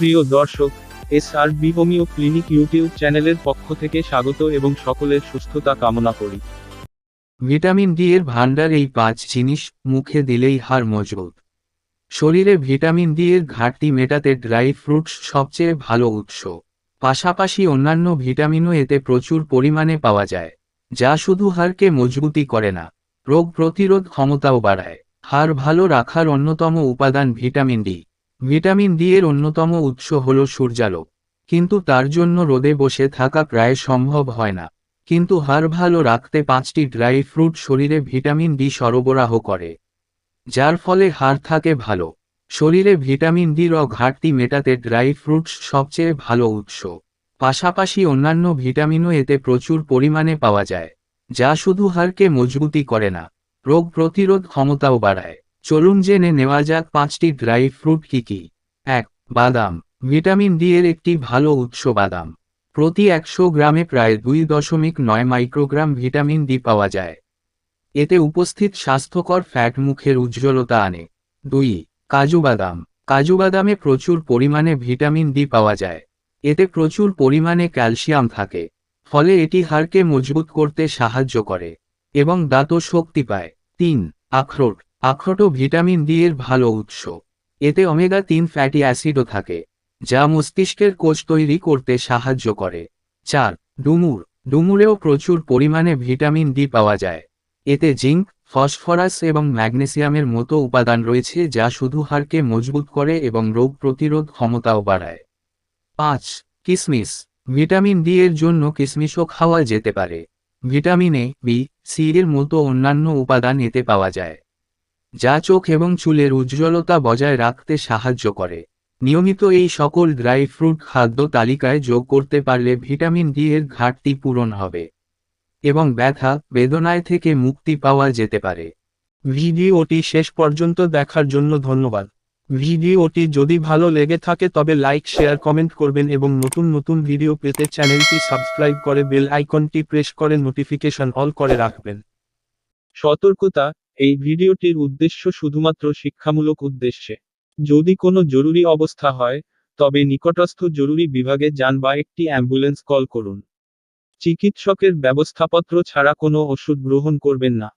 প্রিয় দর্শক S R B homeo clinic YouTube চ্যানেলের পক্ষ থেকে স্বাগত এবং সকলের সুস্থতা কামনা করি। ভিটামিন ডি এর ভান্ডার এই পাঁচ জিনিস মুখে দিলেই হার মজবুত। শরীরে ভিটামিন ডি এর ঘাটতি মেটাতে ড্রাই ফ্রুটস সবচেয়ে ভালো উৎস। পাশাপাশি অন্যান্য ভিটামিনও এতে প্রচুর পরিমাণে পাওয়া যায়, যা শুধু হাড়কে মজবুতি করে না, রোগ প্রতিরোধ ক্ষমতাও বাড়ায়। হাড় ভালো রাখার অন্যতম উপাদান ভিটামিন ডি। ভিটামিন ডি এর অন্যতম উৎস হল সূর্যালোক। কিন্তু তার জন্য রোদে বসে থাকা প্রায় সম্ভব হয় না। কিন্তু হাড় ভালো রাখতে পাঁচটি ড্রাই ফ্রুট শরীরে ভিটামিন ডি সরবরাহ করে, যার ফলে হাড় থাকে ভালো। শরীরে ভিটামিন ডির ঘাটতি মেটাতে ড্রাই ফ্রুটস সবচেয়ে ভালো উৎস। পাশাপাশি অন্যান্য ভিটামিনও এতে প্রচুর পরিমাণে পাওয়া যায়, যা শুধু হাড়কে মজবুতি করে না, রোগ প্রতিরোধ ক্ষমতাও বাড়ায়। চলুন জেনে নেওয়া যাক পাঁচটি ড্রাই ফ্রুট কি কি। এক, বাদাম। ভিটামিন ডি এর একটি ভালো উৎস বাদাম। প্রতি একশো গ্রামে প্রায় দুই দশমিক নয় মাইক্রোগ্রাম ভিটামিন ডি পাওয়া যায়। এতে উপস্থিত স্বাস্থ্যকর ফ্যাট মুখের উজ্জ্বলতা আনে। দুই, কাজু বাদাম। কাজু বাদামে প্রচুর পরিমাণে ভিটামিন ডি পাওয়া যায়। এতে প্রচুর পরিমাণে ক্যালসিয়াম থাকে। ফলে এটি হাড়কে মজবুত করতে সাহায্য করে এবং দাঁতও শক্তি পায়। তিন, আখরোট। আখরোটও ভিটামিন ডি এর ভালো উৎস। এতে ওমেগা তিন ফ্যাটি অ্যাসিডও থাকে, যা মস্তিষ্কের কোষ তৈরি করতে সাহায্য করে। চার, ডুমুর। ডুমুরেও প্রচুর পরিমাণে ভিটামিন ডি পাওয়া যায়। এতে জিঙ্ক, ফসফরাস এবং ম্যাগনেসিয়ামের মতো উপাদান রয়েছে যা শুধু হাড়কে মজবুত করে এবং রোগ প্রতিরোধ ক্ষমতাও বাড়ায়। পাঁচ, কিসমিস। ভিটামিন ডি এর জন্য কিসমিসও খাওয়া যেতে পারে। ভিটামিন এ, বি, সি এর মতো অন্যান্য উপাদান এতে পাওয়া যায়। যা চোখ এবং চুলের উজ্জ্বলতা বজায় রাখতে সাহায্য করে। নিয়মিত এই সকল ড্রাই ফ্রুট খাদ্য তালিকায় যোগ করতে পারলে ভিটামিন ডি এর ঘাটতি পূরণ হবে এবং ব্যথা, বেদনায় থেকে মুক্তি পাওয়া যেতে পারে। ভিডিওটি শেষ পর্যন্ত দেখার জন্য ধন্যবাদ। ভিডিওটি যদি ভালো লেগে থাকে তবে লাইক, শেয়ার, কমেন্ট করবেন এবং নতুন নতুন ভিডিও পেতে চ্যানেলটি সাবস্ক্রাইব করে বেল আইকনটি প্রেস করে নোটিফিকেশন অল করে রাখবেন। সতর্কতা এই ভিডিওটির উদ্দেশ্য শুধুমাত্র শিক্ষামূলক উদ্দেশ্যে। যদি কোনো জরুরি অবস্থা হয়, তবে নিকটস্থ জরুরি বিভাগে যান বা একটি অ্যাম্বুলেন্স কল করুন। চিকিৎসকের ব্যবস্থাপত্র ছাড়া কোনো ওষুধ গ্রহণ করবেন না।